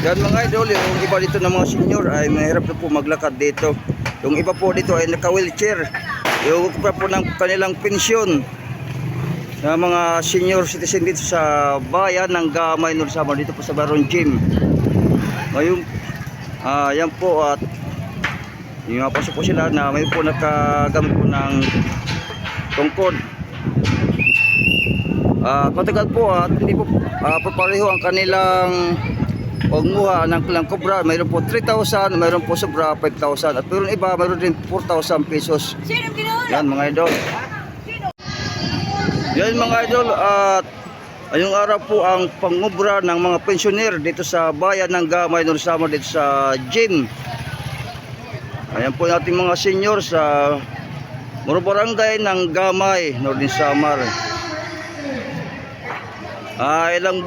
Yan mga idol, yung iba dito ng mga senior ay mahirap na po maglakad dito. Yung iba po dito ay naka-wheelchair. Yung iba po ng kanilang pensyon na mga senior citizen dito sa bayan ng Gamay Norsama dito po sa Baron Gym. Ngayon, ah yan po at yung mga pasok po sila na may po nakagamit po ng tungkod. Ah, matagal po at hindi po ah, papareho ang kanilang pagmuha ng kilang kobra. Mayroon po 3,000, mayroon po sobra 5,000 at mayroon iba, mayroon din 4,000 pesos. Yan mga idol. Yan mga idol at ayong araw po ang pangubra ng mga pensioner dito sa bayan ng Gamay Norsama dito sa gym. Ayan po nating mga senior sa Muro Barangay ng Gamay, Northern Samar. Ah, ilang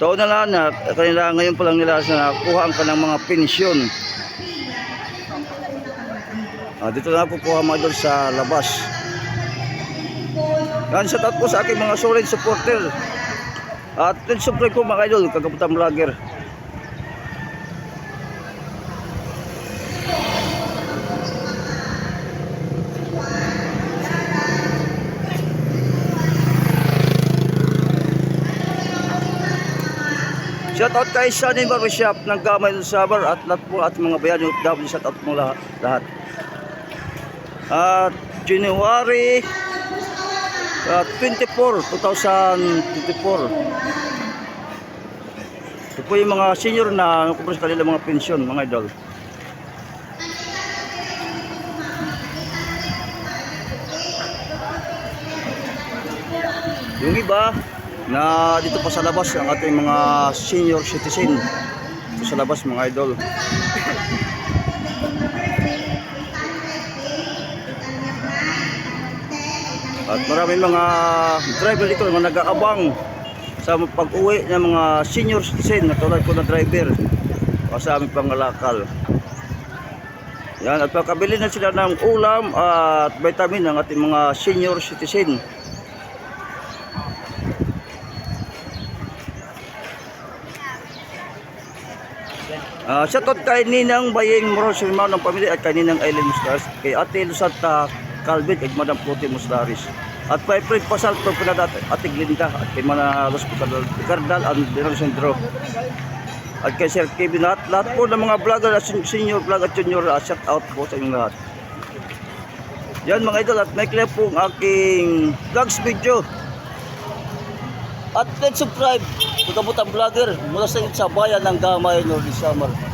taon na lang na kanila ngayon pa lang nila na kuha ang kanang mga pensyon. Ah, dito na ako kuha mga idol sa labas. Yan, shout out po sa aking mga solid supporter. At nag-subscribe po mga idol, kagaputan vlogger. Shout out kay Sunny Barbershop ng Gamay ng Sabar at lahat po at mga bayan yung W shout out mo lahat. lahat. At January uh, 24, 2024. Ito yung mga senior na nakupros sa kanilang mga pensyon, mga idol. Yung iba na dito pa sa labas ang ating mga senior citizen. Dito sa labas mga idol. At marami mga driver dito na nag-aabang sa pag-uwi ng mga senior citizen na tulad ko na driver sa aming pangalakal. Yan, at pagkabili na sila ng ulam at vitamin ng ating mga senior citizen. Uh, shoutout kay Ninang Bayeng Moros Rimao ng pamilya at kay Ninang Eileen Musdaris, kay Ate Lusanta Calvin at Madam Puti Musdaris. At kay Fred Pasal to pinadat Ate Glinda at kay Mana Hospital Cardal and Dinang Sendro. At kay Sir Kevin at lahat po ng mga vlogger at senior vlog at junior uh, shout out po sa inyong lahat. Yan mga idol at may clip po ang aking vlogs video. At let's subscribe Pagkabutang vlogger mula sa sa bayan ng Gamay, Northern Samar.